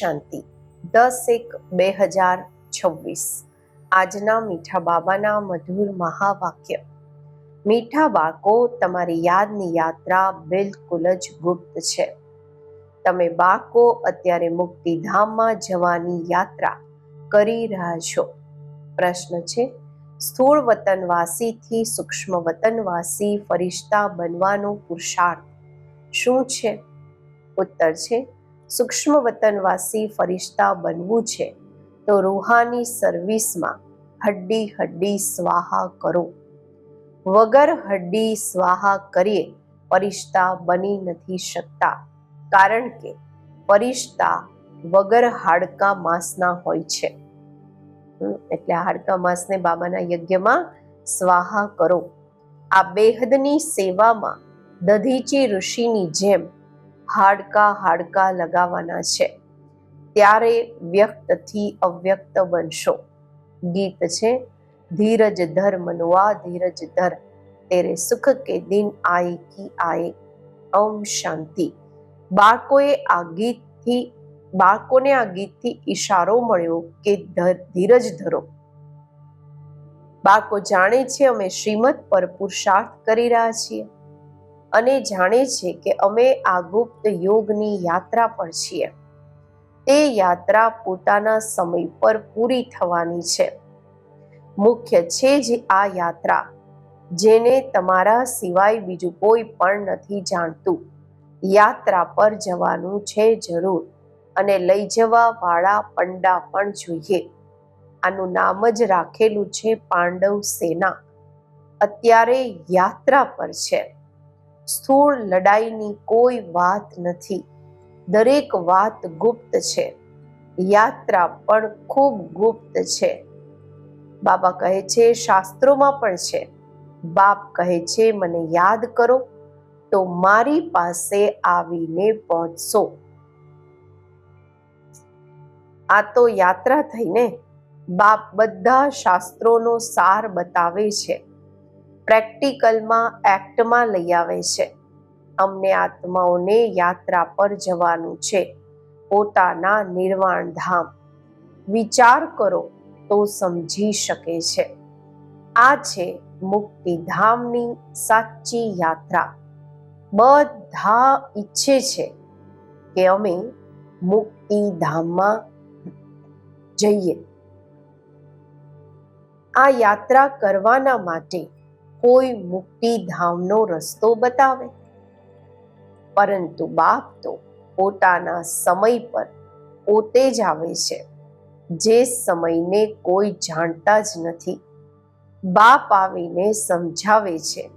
શાંતિ. દસ એક બે હજાર છવ્વીસ. આજના મીઠા બાબાના મધુર મહાવાક્ય. મીઠા બાકો તમારી યાદની યાત્રા બિલકુલ જ ગુપ્ત છે. તમે બાકો અત્યારે મુક્તિધામમાં જવાની યાત્રા કરી રહ્યા છો. પ્રશ્ન છે, સ્થૂળ વતનવાસીથી સૂક્ષ્મ વતનવાસી ફરિશ્તા બનવાનો પુરુષાર્થ શું છે? ઉત્તર છે સૂક્ષ્મ વતનવાસી ફરિશ્તા બનવું છે. તો રૂહાની સર્વિસમાં હડ્ડી હડ્ડી સ્વાહા કરો. વગર હડ્ડી સ્વાહા કરીએ ફરિશ્તા બની નથી શકતા. કારણ કે ફરિશ્તા વગર હાડકા માંસના હોય છે. એટલે હાડકા માંસને બાબાના યજ્ઞમાં સ્વાહા કરો. આ બેહદની સેવામાં દધીચી ઋષિની જેમ હાડકા હાડકા લગાવવાના છે. ત્યારે વ્યક્તથી અવ્યક્ત બનશો. ગીત છે, ધીરજ ધર મનવા, ધીરજ ધર. તેરે સુખ કે દિન આય કી આય ઓમ શાંતિ. બાળકોએ આ ગીતથી, બાળકોને આ ગીતથી ઈશારો મળ્યો કે ધર- ધીરજ ધરો. બાળકો જાણે છે અમે શ્રીમદ પર પુરુષાર્થ કરી રહ્યા છીએ. અને જાણે છે કે અમે આ ગુપ્ત યોગની યાત્રા પર છીએ. તે યાત્રા પોતાના સમય પર પૂરી થવાની છે. મુખ્ય છે જ આ યાત્રા, જેને તમારા સિવાય બીજું કોઈ પણ નથી જાણતું. યાત્રા પર જવાનું છે જરૂર, અને લઈ જવા વાળા પંડા પણ જોઈએ. આનું નામ જ રાખેલું છે પાંડવ સેના. અત્યારે યાત્રા પર છે. સ્થૂળ લડાઈની કોઈ વાત નથી. દરેક વાત ગુપ્ત છે. યાત્રા પણ ખૂબ ગુપ્ત છે. બાબા કહે છે, શાસ્ત્રોમાં પણ છે. બાપ કહે છે, મને યાદ કરો તો મારી પાસે આવીને પહોંચશો. આ તો યાત્રા થઈને બાપ બધા શાસ્ત્રોનો સાર બતાવે છે. પ્રેક્ટિકલમાં એક્ટમાં લઈ આવે છે. અમને આત્માઓને યાત્રા પર જવાનું છે. પોતાના નિર્વાણ ધામ. વિચાર કરો તો સમજી શકે છે. આ છે મુક્તિધામની સાચી યાત્રા. બધા ઈચ્છે છે કે અમે મુક્તિધામમાં જઈએ. આ યાત્રા કરવાના માટે કોઈ મુક્તિધામનો રસ્તો બતાવે. પરંતુ બાપ તો પોતાના સમય પર પોતે જ આવે છે, જે સમયને કોઈ જાણતા જ નથી. બાપ આવીને સમજાવે છે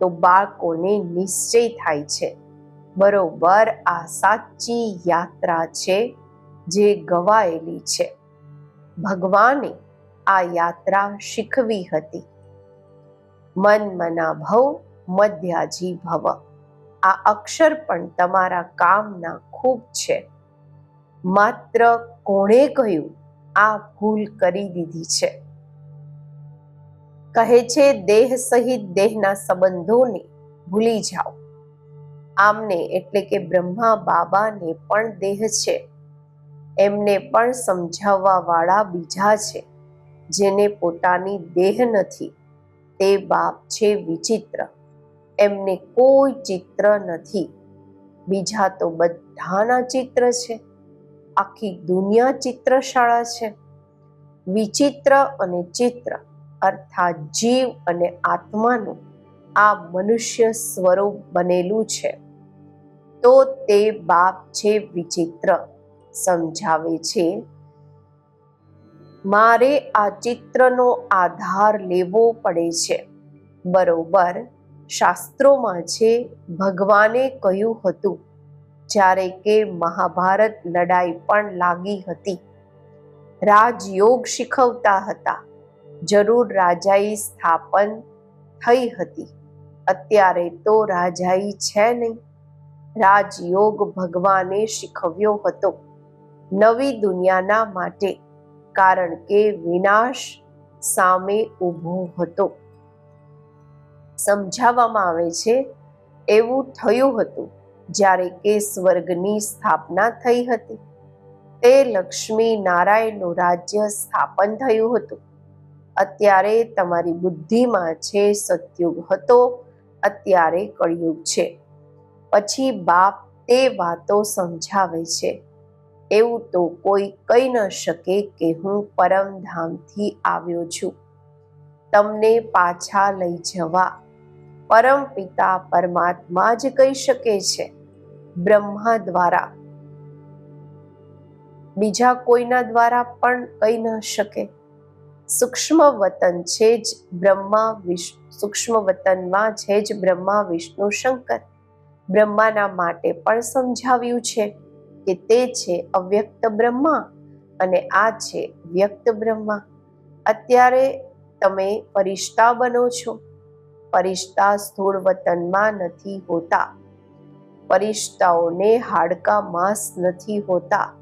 તો બાળકોને નિશ્ચય થાય છે, બરોબર આ સાચી યાત્રા છે જે ગવાયેલી છે. ભગવાને આ યાત્રા શીખવી હતી. મન મના ભવ મધ્યાજી ભવ આ અક્ષર પણ તમારા કામના ખૂબ છે. માત્ર કોણે કહ્યું, આ ભૂલ કરી દીધી છે. કહે છે, દેહ સહિત દેહના સંબંધોને ભૂલી જાઓ. આમને એટલે કે બ્રહ્મા બાબાને પણ દેહ છે. એમને પણ સમજાવવા વાળા બીજા છે, જેને પોતાની દેહ નથી. તે બાપ છે વિચિત્ર. એમને કોઈ ચિત્ર નથી. બીજા તો બધાના ચિત્ર છે. આખી દુનિયા ચિત્રશાળા છે. વિચિત્ર અને ચિત્ર, અર્થાત જીવ અને આત્માનું, આ મનુષ્ય સ્વરૂપ બનેલું છે. તો તે બાપ છે વિચિત્ર, સમજાવે છે મારે આ ચિત્રનો આધાર લેવો પડે છે. બરોબર, શાસ્ત્રોમાં છે, ભગવાને કહ્યું હતું, જ્યારે કે મહાભારત લડાઈ પણ લાગી હતી. રાજયોગ શીખવતા હતા. જરૂર રાજાઈ સ્થાપન થઈ હતી. અત્યારે તો રાજાઈ છે નહીં. રાજયોગ ભગવાને શીખવ્યો હતો નવી દુનિયાના માટે. કારણ કે વિનાશ સામે ઊભો હતો. સમજાવવામાં આવે છે, એવું થયું હતું જ્યારે કે સ્વર્ગની સ્થાપના થઈ હતી. તે લક્ષ્મી નારાયણનું રાજ્ય સ્થાપન થયું હતું. અત્યારે તમારી બુદ્ધિમાં છે સતયુગ હતો, અત્યારે કળિયુગ છે. પછી બાપ તે વાતો સમજાવે છે. એવું તો કોઈ કહી ન શકે કે હું પરમધામથી આવ્યો છું. તમને પાછા લઈ જવા પરમ પિતા પરમાત્મા જ કહી શકે છે. બ્રહ્મા દ્વારા. બીજા કોઈના દ્વારા પણ કહી ન શકે. સૂક્ષ્મ વતન છે જ બ્રહ્મા વિષ્ણુ સૂક્ષ્મ વતનમાં છે જ બ્રહ્મા વિષ્ણુ શંકર. બ્રહ્માના માટે પણ સમજાવ્યું છે. કે તે છે અવ્યક્ત બ્રહ્મા અને આ છે વ્યક્ત બ્રહ્મા. અત્યારે તમે ફરિશ્તા બનો છો. ફરિશ્તા સ્થૂળ વતનમાં નથી હોતા. ફરિશ્તાઓને હાડકા માંસ નથી હોતા.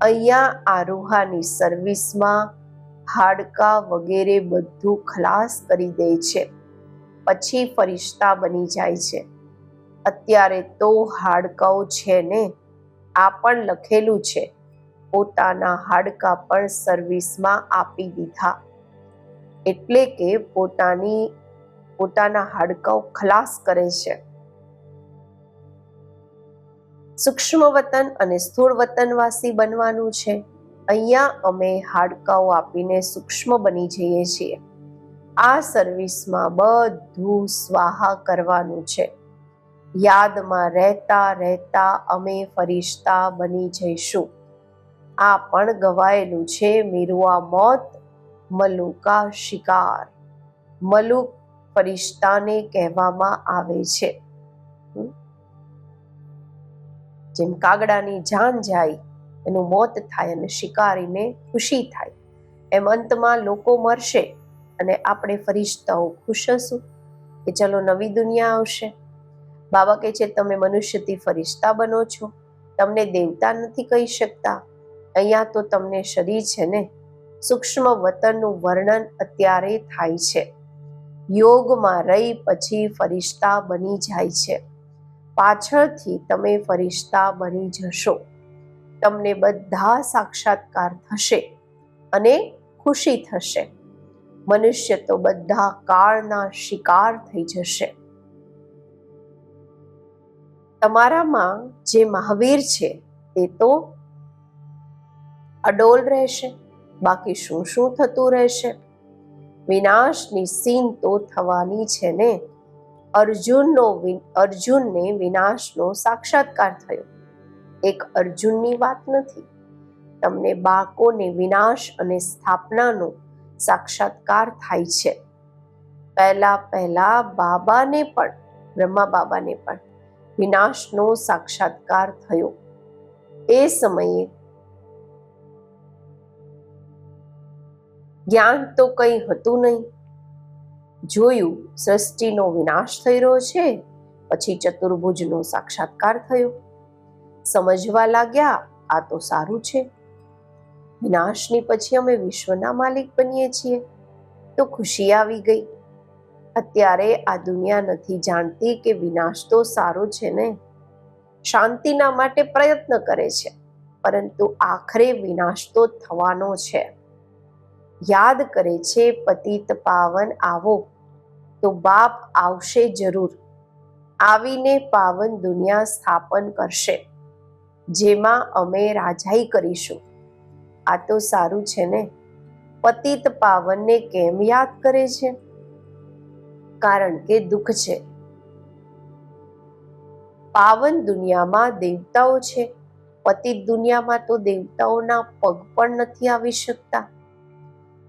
અહીંયા આ રૂહાની સર્વિસમાં હાડકા વગેરે બધું ખલાસ કરી દે છે. પછી ફરિશ્તા બની જાય છે. અત્યારે તો હાડકાઓ છે ને આ પણ લખેલું છે. પોતાના હાડકા પણ સર્વિસમાં આપી દીધા. એટલે કે પોતાની, પોતાના હાડકાઓ ખલાસ કરે છે. સૂક્ષ્મ વતન અને સ્થૂળ વતનવાસી બનવાનું છે. અહીંયા અમે હાડકાઓ આપીને સૂક્ષ્મ બની જઈએ છીએ. આ સર્વિસમાં બધું સ્વાહા કરવાનું છે. યાદમાં રહેતા રહેતા અમે ફરિશ્તા બની જઈશું. આ પણ ગવાયેલું છે મીરવા મોત, મલુકા શિકાર. મલુક ફરિશ્તાને કહેવામાં આવે છે. જેમ કાગડાની જાન જાય, એનું મોત થાય અને શિકારીને ખુશી થાય. એમ અંતમાં લોકો મરશે અને આપણે ફરિશ્તાઓ ખુશ હશું. કે ચલો નવી દુનિયા આવશે. બાબા કહે છે, તમે મનુષ્યથી ફરિશ્તા બનો છો. તમને દેવતા નથી કહી શકતા. અહીંયા તો તમને શરીર છે ને. સૂક્ષ્મ વતનનું વર્ણન અત્યારે થાય છે. યોગમાં રહી પછી ફરિશ્તા બની જાય છે. પાછળથી તમે ફરિશ્તા બની જશો. તમને બધા સાક્ષાત્કાર થશે અને ખુશી થશે. મનુષ્ય તો બધા કાળના શિકાર થઈ જશે. તમારામાં જે મહાવીર છે તે તો અડોલ રહેશે, બાકી શું શું થતું રહેશે? વિનાશની સીન તો થવાની છે ને? અર્જુનનો અર્જુનને વિનાશનો સાક્ષાત્કાર થયો. એક અર્જુનની વાત નથી. તમને બાળકોને વિનાશ અને સ્થાપનાનો સાક્ષાત્કાર થાય છે. પહેલા પહેલા બાબાને પણ, બ્રહ્મા બાબાને પણ. વિનાશનો સાક્ષાત્કાર થયો. એ સમયે જ્ઞાન તો કંઈ હતું નહીં. જોયું સૃષ્ટિનો વિનાશ થઈ રહ્યો છે, પછી ચતુર્ભુજનો સાક્ષાત્કાર થયો. સમજવા લાગ્યા, આ તો સારું છે. વિનાશની પછી અમે વિશ્વના માલિક બનીએ છીએ. તો ખુશી આવી ગઈ. અત્યારે આ દુનિયા નથી જાણતી કે વિનાશ તો સારો છે ને? શાંતિના માટે પ્રયત્ન કરે છે, પરંતુ આખરે વિનાશ તો થવાનો છે. યાદ કરે છે, પતિત પાવન આવો, તો બાપ આવશે જરૂર. આવીને પાવન દુનિયા સ્થાપન કરશે, જેમાં અમે રાજાઈ કરીશું. આ તો સારું છે ને? પતિત પાવનને કેમ યાદ કરે છે? કારણ કે દુઃખ છે. પાવન દુનિયામાં દેવતાઓ છે. પતિત દુનિયામાં તો દેવતાઓના પગ પણ નથી આવી શકતા.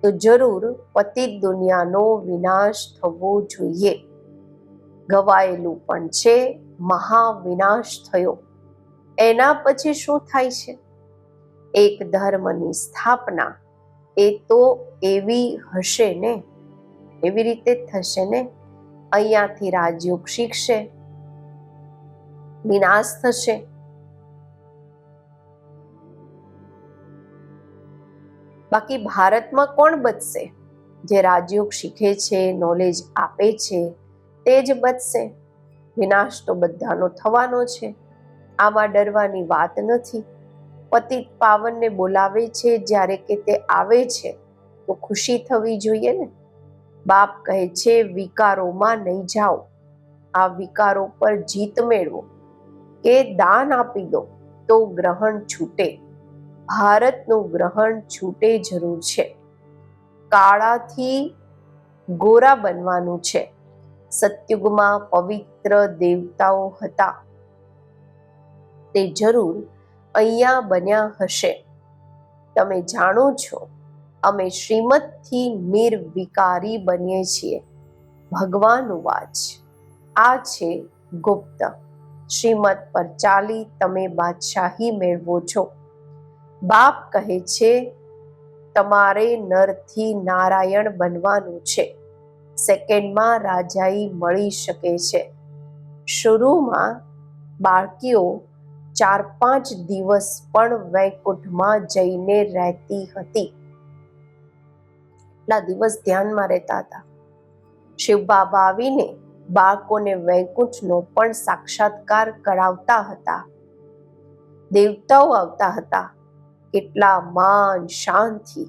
તો જરૂર પતિત દુનિયાનો વિનાશ થવો જોઈએ. ગવાયેલું પણ છે, મહાવિનાશ થયો. એના પછી શું થાય છે? એક ધર્મની સ્થાપના એ તો એવી હશે ને? એવી રીતે થશે ને? અહીંયાથી રાજયોગ શીખશે, વિનાશ થશે. બાકી ભારતમાં કોણ બચશે? જે રાજયોગ શીખે છે નોલેજ આપે છે, તે જ બચશે. વિનાશ તો બધાનો થવાનો છે. આમાં ડરવાની વાત નથી. પતિત પાવનને બોલાવે છે, જ્યારે કે તે આવે છે, તો ખુશી થવી જોઈએ ને? બાપ કહે છે, વિકારોમાં નહીં જાઓ. આ વિકારો પર જીત મેળવો. કે દાન આપી દો તો ગ્રહણ છૂટે. ભારતનું ગ્રહણ છૂટે જરૂર છે. કાળાથી ગોરા બનવાનું છે. સત્યુગમાં પવિત્ર દેવતાઓ હતા. તે જરૂર અહીંયા બન્યા હશે. તમે જાણો છો અમે શ્રીમદથી નિર્વિકારી બનીએ છીએ. ભગવાન વાચ. આ છે ગુપ્ત. શ્રીમદ પર ચાલી તમે બાદશાહી મેળવો છો. બાપ કહે છે, તમારે નરથી નારાયણ બનવાનું છે. સેકન્ડમાં રાજાઈ મળી શકે છે. શરૂમાં બાળકીઓ ચાર પાંચ દિવસ પણ વૈકુંઠમાં જઈને રહેતી હતી. એટલા દિવસ ધ્યાનમાં રહેતા હતા? શિવ બાબા આવીને બાળકોને વૈકુંઠનો પણ સાક્ષાત્કાર કરાવતા હતા. દેવતાઓ આવતા હતા. કેટલા માન શાંતિ.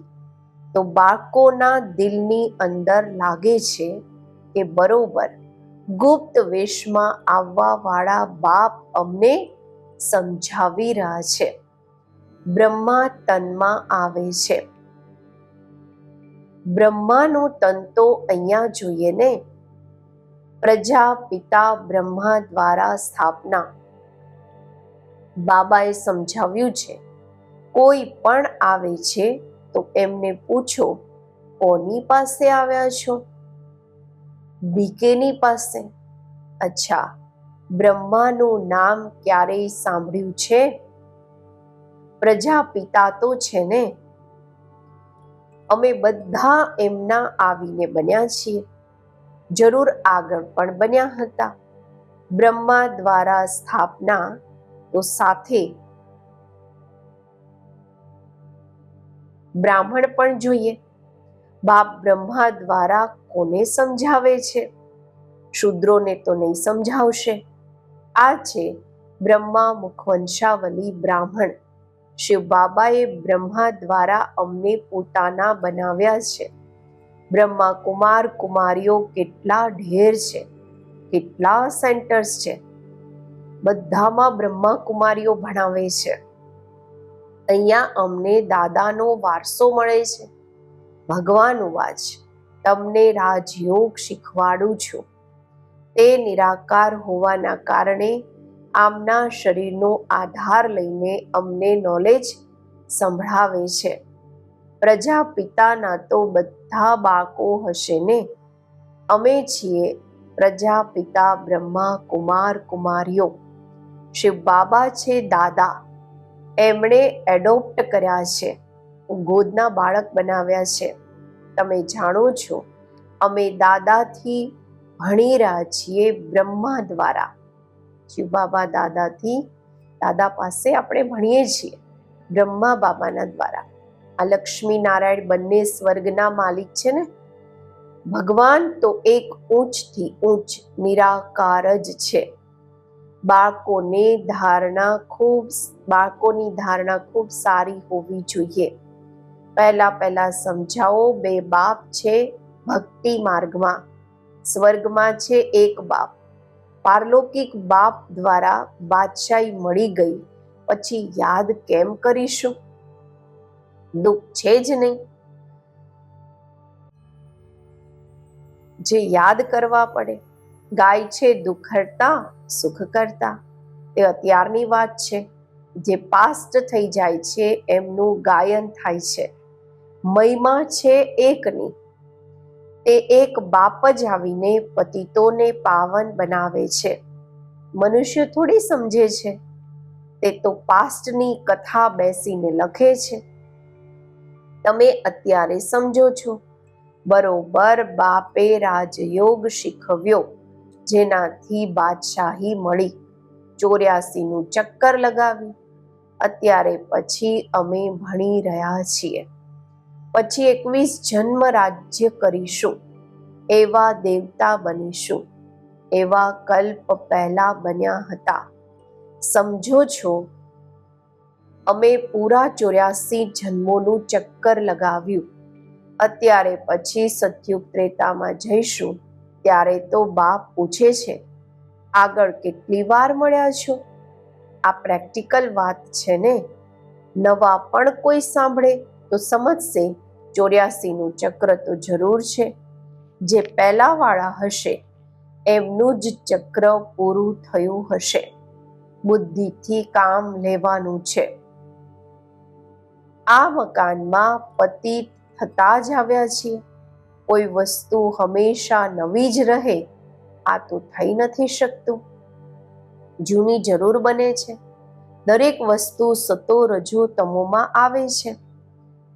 તો બાળકોના દિલની અંદર લાગે છે કે બરોબર, ગુપ્ત વેશમાં આવવા વાળા બાપ અમને સમજાવી રહ્યા છે. બ્રહ્મા તનમાં આવે છે. બ્રહ્માનું તન તો અહીંયા જોઈએ ને? પ્રજા, પિતા, બ્રહ્મા દ્વારા સ્થાપના. બાબાએ સમજાવ્યું છે, કોઈ પણ આવે છે તો એમને પૂછો, કોની પાસે આવ્યા છો? બીકેની પાસે? અચ્છા, બ્રહ્માનું નામ ક્યારેય સાંભળ્યું છે? પ્રજાપિતા તો છે ને? અમે બધા એમના આવીને બન્યા છીએ. જરૂર આગળ પણ બન્યા હતા. બ્રહ્મા દ્વારા સ્થાપના તો સાથે બ્રાહ્મણ પણ જોઈએ. બાપ બ્રહ્મા દ્વારા કોને સમજાવે છે? શૂદ્રોને તો નહીં સમજાવશે. આ છે બ્રહ્મા મુખવંશાવલી બ્રાહ્મણ. શિવ બાબાએ બ્રહ્મા દ્વારા અમને પોતાના બનાવ્યા છે. બ્રહ્મા કુમાર કુમારીઓ કેટલા ઢેર છે, કેટલા સેન્ટર્સ છે. બધામાં બ્રહ્મા કુમારીઓ ભણાવે છે. અહીંયા અમને દાદાનો વારસો મળે છે ભગવાન વાચ તમને રાજયોગ શીખવાડું છું. તે નિરાકાર હોવાના કારણે આમના શરીરનો આધાર લઈને અમને નોલેજ સંભળાવે છે. પ્રજાપિતાના તો બધા બાળકો હશે ને? અમે છીએ પ્રજાપિતા, બ્રહ્મા, કુમાર, કુમારીઓ. શિવ બાબા છે દાદા. એમણે એડોપ્ટ કર્યા છે. ગોદના બાળક બનાવ્યા છે. તમે જાણો છો, અમે દાદાથી ભણી રહ્યા છીએ બ્રહ્મા દ્વારા. શિવ બાબા દાદાથી. દાદા પાસે આપણે ભણીએ છીએ બ્રહ્મા બાબાના દ્વારા. આ લક્ષ્મી નારાયણ બંને સ્વર્ગના માલિક છે ને? ભગવાન તો એક ઊંચથી ઊંચ નિરાકાર જ છે. બાળકોને ધારણા ખૂબ બાળકોની ધારણા ખૂબ સારી હોવી જોઈએ. પહેલા પહેલા સમજાવો બે બાપ છે ભક્તિ માર્ગમાં. સ્વર્ગમાં છે એક બાપ. પારલૌકિક બાપ દ્વારા બાદશાહી મળી ગઈ. પછી યાદ કેમ કરીશું? દુઃખ છે જ નહીં. જે યાદ કરવા પડે, ગાય છે દુઃખ સુખ કરતા, એ અત્યારની વાત છે. જે પાસ્ટ થઈ જાય છે, એમનું ગાયન થાય છે. મહિમા છે એકની તે એક બાપ જ આવીને પતિતોને પાવન બનાવે છે. મનુષ્ય થોડી સમજે છે. તે તો પાસ્ટની કથા બેસીને લખે છે. તમે અત્યારે સમજો છો. બરોબર બાપે રાજયોગ શીખવ્યો, જેનાથી બાદશાહી મળી. ચોર્યાસીનું ચક્કર લગાવ્યું અત્યારે પછી અમે ભણી રહ્યા છીએ. પછી એકવીસ જન્મ રાજ્ય કરીશું. એવા દેવતા બનીશું. એવા કલ્પ પહેલા બન્યા હતા. સમજો છો? અમે પૂરા ચોર્યાસી જન્મોનું ચક્કર લગાવ્યું. અત્યારે પછી સતયુગ ત્રેતામાં જઈશું, ત્યારે તો બાપ પૂછે છે, આગળ કેટલી વાર મળ્યા છો? આ પ્રેક્ટિકલ વાત છે ને? નવા પણ કોઈ સાંભળે? તો સમજશે, ચોર્યાસીનું ચક્ર તો જરૂર છે. જે પહેલાવાળા હશે, એમનું જ ચક્ર પૂરું થયું હશે. બુદ્ધિથી કામ લેવાનું છે. આ મકાનમાં પતિ થતા જ આવ્યા છીએ. કોઈ વસ્તુ હંમેશા નવી જ રહે, આ તો થઈ નથી શકતું. જૂની જરૂર બને છે. દરેક વસ્તુ સતો રજો તમોમાં આવે છે.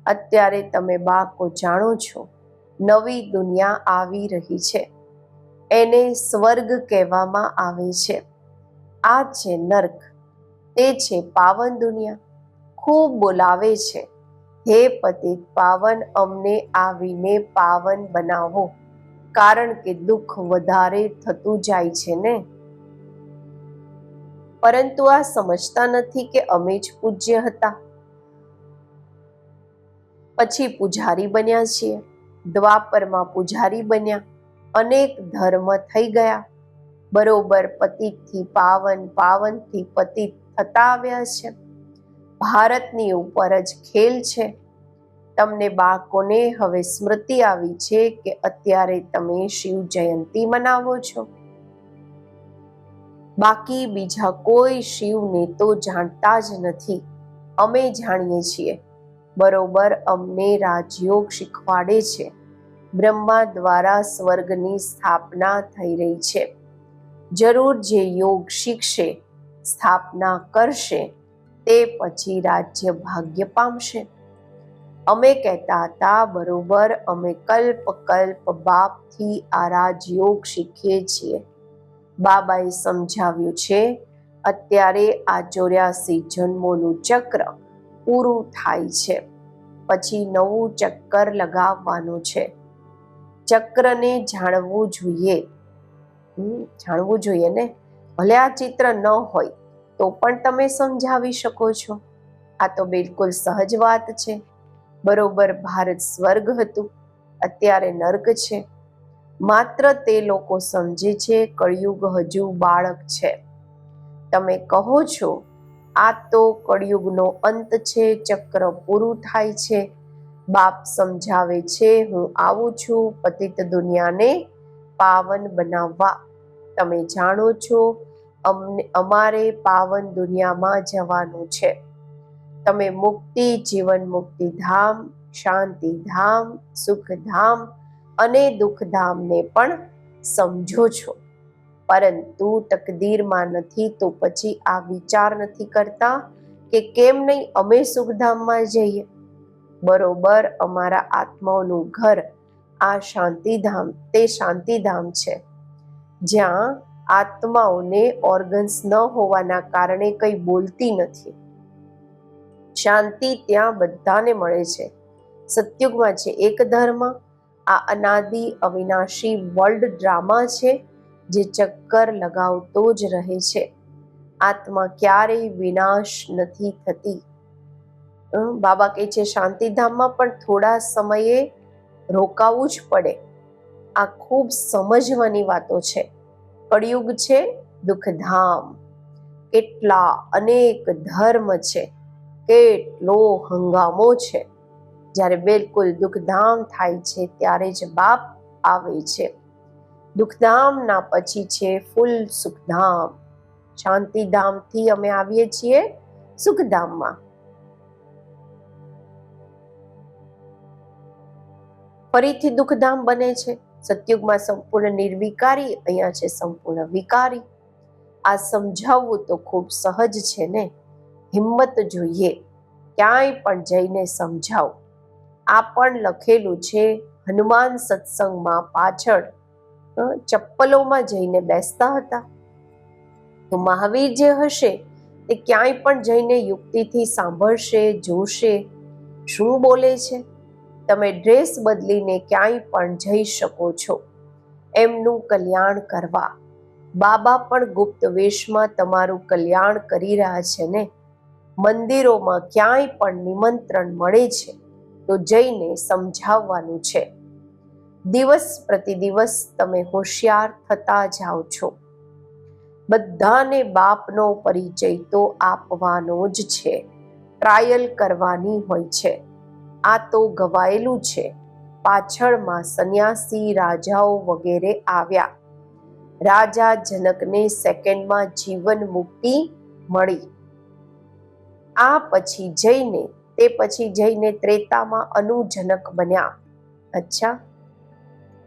અત્યારે તમે બાળકો જાણો છો, નવી દુનિયા આવી રહી છે. એને સ્વર્ગ કહેવામાં આવે છે. આ છે નર્ક. તે છે પાવન દુનિયા. ખૂબ બોલાવે છે. હે પતિત, પાવન અમને આવીને પાવન બનાવો. કારણ કે દુઃખ વધારે થતું જાય છે ને? પરંતુ આ સમજતા નથી કે અમે જ પૂજ્ય હતા. પછી પૂજારી બન્યા છીએ. દ્વાપરમાં પૂજારી બન્યા. અનેક ધર્મ થઈ ગયા. બરોબર પતિતથી પાવન, પાવનથી પતિત થતા આવ્યા છે. ભારતની ઉપર જ ખેલ છે. તમને બાળકોને હવે સ્મૃતિ આવી છે કે અત્યારે તમે શિવ જયંતી મનાવો છો. બાકી બીજા કોઈ શિવને તો જાણતા જ નથી. અમે જાણીએ છીએ બરોબર અમને રાજયોગ શીખવાડે છે. બ્રહ્મા દ્વારા સ્વર્ગની સ્થાપના થઈ રહી છે. જરૂર જે યોગ શીખશે, સ્થાપના કરશે, તે પછી રાજ્ય ભાગ્ય પામશે. અમે કહેતા હતા, બરોબર, અમે કલ્પ કલ્પ બાપથી આ રાજયોગ શીખીએ છીએ. બાબાએ સમજાવ્યું છે, અત્યારે આ ચોર્યાસી જન્મોનું ચક્ર પૂરું થાય છે. પછી નવું ચક્કર લગાવવાનું છે. ચક્રને જાણવું જોઈએ. જાણવું જોઈએ ને? ભલે આ ચિત્ર ન હોય, તો પણ તમે સમજાવી શકો છો. આ તો બિલકુલ સહજ વાત છે. બરોબર ભારત સ્વર્ગ હતું. અત્યારે નર્ક છે. માત્ર તે લોકો સમજે છે, કળિયુગ હજુ બાળક છે. તમે કહો છો આ તો કળિયુગનો અંત છે, ચક્ર પૂરું થાય છે. બાપ સમજાવે છે, હું આવું છું, પતિત દુનિયાને પાવન બનાવવા. તમે જાણો છો, અમને, અમારે પાવન દુનિયામાં જવાનું છે. તમે મુક્તિ, જીવન મુક્તિ ધામ, શાંતિ ધામ, સુખ ધામ અને દુઃખધામને પણ સમજો છો. પરંતુ તકદીરમાં નથી તો પછી આ વિચાર નથી કરતા કે કેમ નહીં અમે સુખધામમાં જઈએ? બરોબર, અમારા આત્માઓનું ઘર આ શાંતિધામ, તે શાંતિધામ છે. જ્યાં આત્માઓને ઓર્ગન્સ ન હોવાના કારણે કંઈ બોલતી નથી. શાંતિ ત્યાં બધાને મળે છે. સત્યુગમાં છે એક ધર્મ, આ અનાદિ, અવિનાશી વર્લ્ડ ડ્રામા છે. જે ચક્કર લગાવતો જ રહે છે. આત્મા ક્યારેય વિનાશ નથી થતી. બાબા કહે છે, શાંતિધામમાં પણ થોડા સમયે રોકાવું જ પડે. આ ખૂબ સમજવાની વાતો છે. કળિયુગ છે, દુઃખધામ. કેટલા અનેક ધર્મ છે. કેટલો હંગામો છે. જ્યારે બિલકુલ દુઃખધામ થાય છે, ત્યારે જ બાપ આવે છે. દુઃખધામના પછી છે ફૂલ સુખધામ. શાંતિધામથી અમે આવીએ છીએ સુખધામમાં. ફરીથી દુઃખધામ બને છે. સતયુગમાં સંપૂર્ણ નિર્વિકારી, અહીંયા છે સંપૂર્ણ વિકારી. આ સમજાવવું તો ખૂબ સહજ છે ને? હિંમત જોઈએ. ક્યાંય પણ જઈને સમજાવો. આ પણ લખેલું છે, હનુમાન સત્સંગમાં પાછળ. ચપ્પલોમાં જઈને બેસતા હતા. તો મહાવીર જે હશે તે ક્યાંય પણ જઈને યુક્તિથી સાંભળશે, જોશે, શું બોલે છે? તમે ડ્રેસ બદલીને ક્યાંય પણ જઈ શકો છો. એમનું કલ્યાણ કરવા. બાબા પણ ગુપ્ત વેશમાં તમારું કલ્યાણ કરી રહ્યા છે ને? મંદિરોમાં ક્યાંય પણ નિમંત્રણ મળે છે, તો જઈને સમજાવવાનું છે. દિવસ પ્રતિદિવસ તમે હોશિયાર થતા જાઓ છો. બધાને બાપનો પરિચય તો આપવાનો જ છે. ટ્રાયલ કરવાની હોય છે. આ તો ગવાયેલું છે. પાછળમાં સંન્યાસી રાજાઓ વગેરે આવ્યા. રાજા જનકને સેકન્ડમાં જીવન મુક્તિ મળી. આ પછી જઈને, તે પછી જઈને ત્રેતામાં અનુજનક બન્યા. અચ્છા.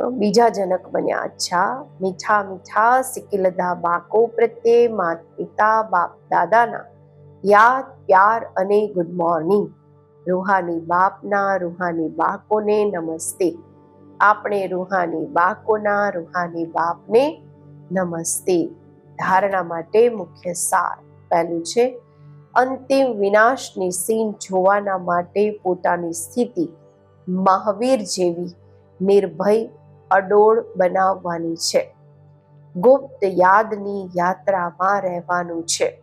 બીજા જનક બન્યા. અચ્છા, મીઠા મીઠા સિકિલદા બાકો પ્રત્યે માત પિતા બાપ દાદાના. યાદ, પ્યાર અને ગુડ મોર્નિંગ રૂહાની બાપના રૂહાની બાકોને નમસ્તે. આપણે રૂહાની બાકોના રૂહાની બાપને નમસ્તે. ધારણા માટે મુખ્ય સાર પહેલું છે, અંતિમ વિનાશની સીન જોવાના માટે પોતાની સ્થિતિ મહાવીર જેવી, નિર્ભય અડોળ બનાવવાની છે. ગુપ્ત યાદની યાત્રામાં રહેવાનું છે.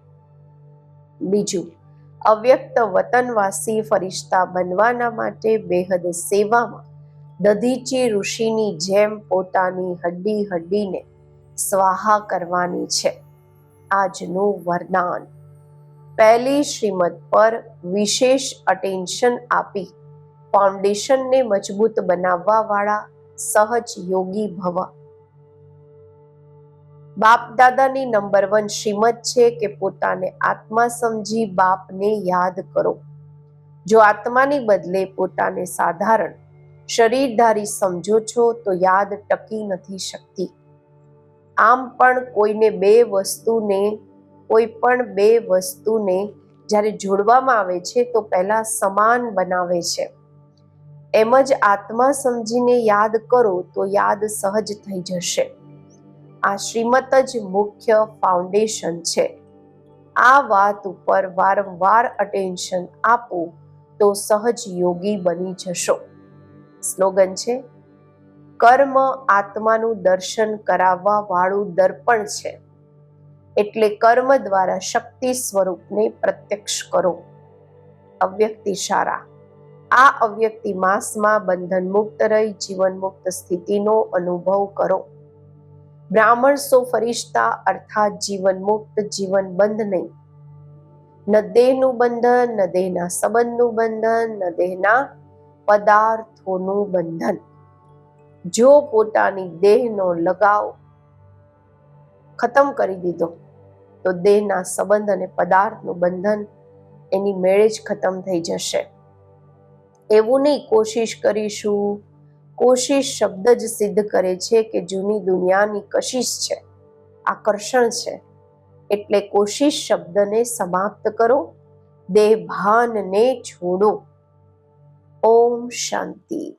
બીજું, અવ્યક્ત વતનવાસી ફરિશ્તા બનવાના માટે બેહદ સેવામાં દધીચી ઋષિની જેમ પોતાની હડ્ડી હડ્ડીને સ્વાહા કરવાની છે. આજનું વરદાન. પહેલી શ્રીમદ પર વિશેષ અટેન્શન આપી ફાઉન્ડેશનને મજબૂત બનાવવા વાળા સહજ યોગી ભવ. બાપ દાદાની નંબર વન શ્રીમત છે કે પોતાને આત્મા સમજી બાપને યાદ કરો. જો આત્માની બદલે પોતાને સાધારણ શરીરધારી સમજો છો તો યાદ ટકી નથી શકતી. આમ પણ કોઈને બે વસ્તુને, કોઈ પણ બે વસ્તુને જ્યારે જોડવામાં આવે છે તો પહેલા સમાન બનાવે છે. એમ જ આત્મા સમજીને યાદ કરો તો યાદ સહજ થઈ જશે. આ શ્રીમત જ મુખ્ય ફાઉન્ડેશન છે. આ વાત ઉપર વારંવાર અટેન્શન આપો તો સહજ યોગી બની જશો. સ્લોગન છે, કર્મ આત્માનું દર્શન કરાવવા વાળું દર્પણ છે. એટલે કર્મ દ્વારા શક્તિ સ્વરૂપને પ્રત્યક્ષ કરો. અવ્યક્તિ સારા. આ અવ્યક્તિ માસમાં બંધન મુક્ત રહી જીવન મુક્ત સ્થિતિનો અનુભવ કરો. બ્રાહ્મણ સો ફરિશ્તા, અર્થાત જીવન મુક્ત જીવન બંધ નહીં. ન દેહનું બંધન, ન દેહના સંબંધનું બંધન, ન દેહના પદાર્થોનું બંધન. જો પોતાની દેહનો લગાવ ખતમ કરી દીધો, તો દેહના સંબંધ અને પદાર્થનું બંધન એની મેળે જ ખતમ થઈ જશે. એવું નહીં કોશિશ કરીશું. કોશિશ શબ્દ જ સિદ્ધ કરે છે કે જૂની દુનિયાની કશિશ છે, આકર્ષણ છે. એટલે કોશિશ શબ્દને સમાપ્ત કરો, દેહભાનને છોડો. ઓમ શાંતિ.